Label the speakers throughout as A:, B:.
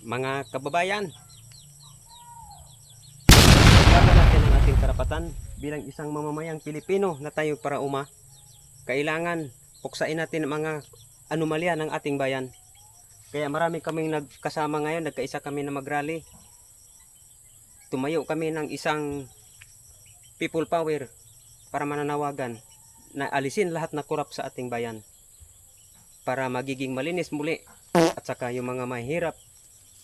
A: Mga kababayan, laban natin ang ating karapatan bilang isang mamamayang Pilipino na tayo para uma. Kailangan puksain natin ang mga anomalya ng ating bayan. Kaya marami kaming nagkasama ngayon, nagkaisa kami na magrally. Tumayo kami ng isang people power para mananawagan na alisin lahat na kurap sa ating bayan para magiging malinis muli at saka yung mga mahirap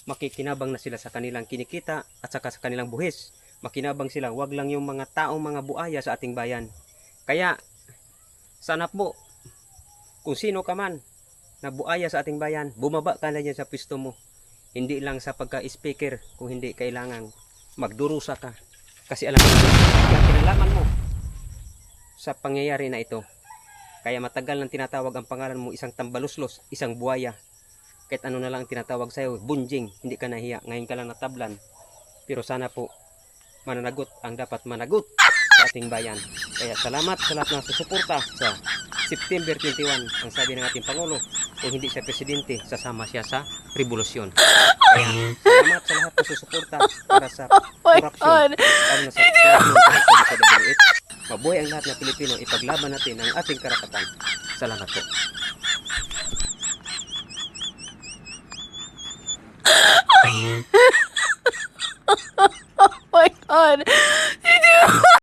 A: makikinabang na sila sa kanilang kinikita at saka sa kanilang buhis. Makinabang sila wag lang yung mga taong mga buaya sa ating bayan. Kaya sana po kung sino ka man na buaya sa ating bayan bumaba ka na dyan sa pwesto mo. Hindi lang sa pagka-speaker kung hindi kailangan magdurusa ka. Kasi alam mo kinalaman mo sa pangyayari na ito kaya matagal nang tinatawag ang pangalan mo isang tambaluslos, isang buaya. Kahit ano na lang ang tinatawag sa'yo, bunjing, hindi ka nahiya. Ngayon ka lang natablan. Pero sana po, mananagot ang dapat managot sa ating bayan. Kaya salamat sa lahat ng susuporta sa September 21. Ang sabi ng ating Pangulo, kung hindi siya presidente, sasama siya sa revolusyon. Kaya salamat sa lahat ng susuporta para sa.
B: God.
A: Lalo na sa sa. Mabuhay ang lahat ng Pilipino, ipaglaban natin ang ating karapatan. Salamat po. oh my god.